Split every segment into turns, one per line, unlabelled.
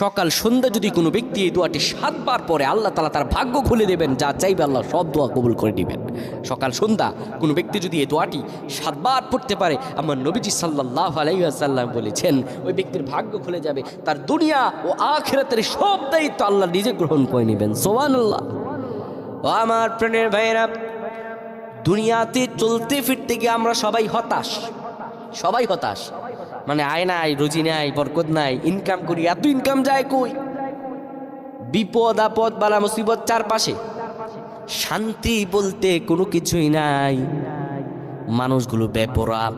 সকাল সন্ধ্যা যদি কোনো ব্যক্তি এই দোয়াটি সাতবার পরে আল্লাহ তালা তার ভাগ্য খুলে দেবেন, যা চাইবে আল্লাহ সব দোয়া কবুল করে দিবেন সকাল সন্ধ্যা কোনো ব্যক্তি যদি এই দোয়াটি সাতবার পড়তে পারে, আমার নবীজি সাল্লাহ আলাইসাল্লাম বলেছেন, ওই ব্যক্তির ভাগ্য খুলে যাবে, তার দুনিয়া ও আখেরাতের সব দায়িত্ব আল্লাহ নিজে গ্রহণ করে নেবেন। সোহান আল্লাহ ও আমার প্রাণের ভাইয়েরা, দুনিয়াতে চলতে ফিরতে গিয়ে আমরা সবাই হতাশ। সবাই হতাশ। মানে আয় নাই, রুজি নাই, বরকত নাই ইনকাম করি, এত ইনকাম যায় কই? বিপদ, আপদ, বালা মুসিবত চারপাশে। শান্তি বলতে কোনো কিছুই নাই। মানুষগুলো বেপরাল।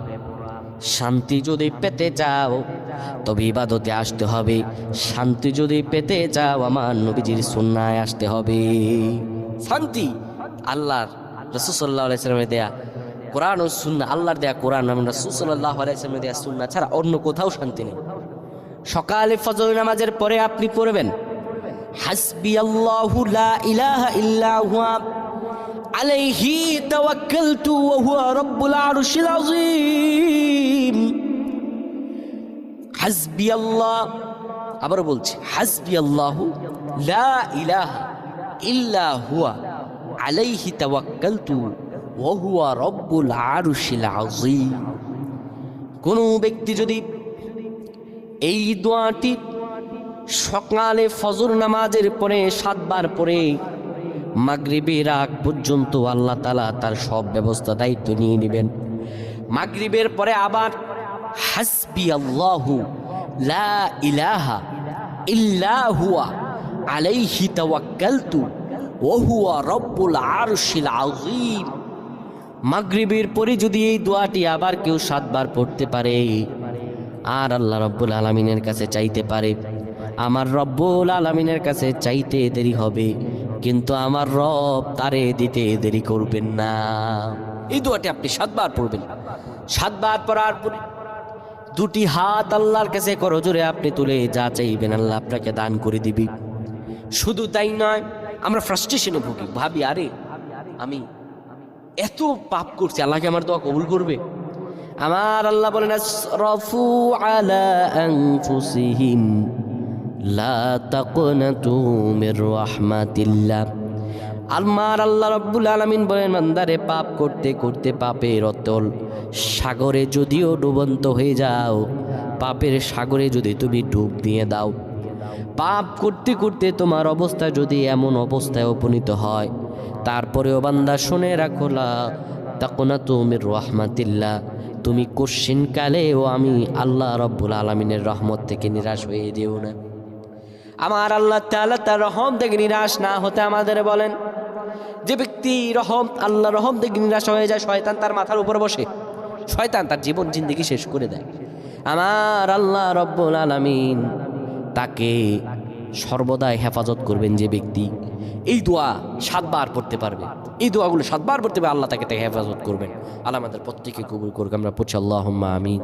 শান্তি যদি পেতে চাও, তবে ইবাদতে আসতে হবে। শান্তি যদি পেতে চাও, আমার নবীজির সুন্নায় আসতে হবে। শান্তি আল্লাহর রসুল্লাহ আলাইসালামের দেয়া কোরআন ও সুন্না আল্লাহর দেয়া কোরআন, আমরা রসুল্লাহ আলাইসালামের দেয়া সুন্না ছাড়া অন্য কোথাও শান্তি নেই। সকালে ফজর নামাজের পরে আপনি পড়বেন হাসবি আলাইহি তাওয়াক্কালতু ওয়া হুয়া রাব্বুল আরশিল আযীম। হাসবি আল্লাহ আবার বলছি হাসবি আল্লাহু লা ইলাহা ইল্লা হুয়া, আলাইহি তাওয়াক্কালতু। আযীম। কোন ব্যক্তি যদি এই দোয়াটি সকালে ফজর নামাজের পরে সাতবার পরে মাগরিবের আগ পর্যন্ত আল্লাহ তালা তার সব ব্যবস্থা দায়িত্ব নিয়ে নেবেন। মাগরিবের পরে আবার হাসবি লা ইলাহা আলাইহি তাওয়াক্কালতু ওয়া হুয়া রব্বুল আরশিল আযীম। মাগরিবের পরে যদি এই দোয়াটি আবার কেউ সাতবার পড়তে পারে, আর আল্লাহ রব্বুল আলমিনের কাছে চাইতে পারে। আমার রব্বুল আলমিনের কাছে চাইতে দেরি হবে, কিন্তু আমার রব তারে দিতে দেরি করবেন না। এই দোয়াটি আপনি সাতবার পড়বেন। সাতবার পড়ার পরে দুটি হাত আল্লাহর কাছে করজোরে আপনি তুলে যা চাইবেন আল্লাহ আপনাকে দান করে দিবি। শুধু তাই নয়, আমরা ফ্রাস্ট্রেশনে ভুগি। ভাবি, আরে, আমি এত পাপ করছি, আল্লাহকে আমার দোয়া কবুল করবে। আমার আল্লাহ বলেন আসরাফু আলা আনফুসিহিম, লা তাকনাতু মির রাহমাতিল্লাহ। আমার আল্লাহ রব্বুল আলামিন বলেন মান্দারে পাপ করতে করতে পাপের অতল সাগরে যদিও ডুবন্ত হয়ে যাও, পাপের সাগরে যদি তুমি ডুব দিয়ে দাও পাপ করতে করতে তোমার অবস্থা যদি এমন অবস্থায় উপনীত হয়, তারপরেও বান্দা শুনে রাখোলা তাকোনা তুমির রহমাতিল্লাহ। তুমি কোশ্চিন কালেও আমি আল্লাহ রব্বুল আলমিনের রহমত থেকে নিরাশ হয়ে যেও না। আমার আল্লাহ তাআলা তার রহম থেকে নিরাশ না হতে আমাদের বলেন, যে ব্যক্তি রহম, আল্লাহ রহম থেকে নিরাশ হয়ে যায়, শয়তান তার মাথার উপর বসে। শয়তান তার জীবন, জিন্দগি শেষ করে দেয়। আমার আল্লাহ রব্বুল আলামিন তাকে সর্বদাই হেফাজত করবেন যে ব্যক্তি এই দোয়া সাতবার পড়তে পারবে। এই দোয়াগুলো সাতবার পড়তে পারবে, আল্লাহ তাকে তাকে হেফাজত করবেন। আল্লাহ আমাদের প্রত্যেকে কবুল করবে আমরা পড়ছি আল্লাহ আমিন।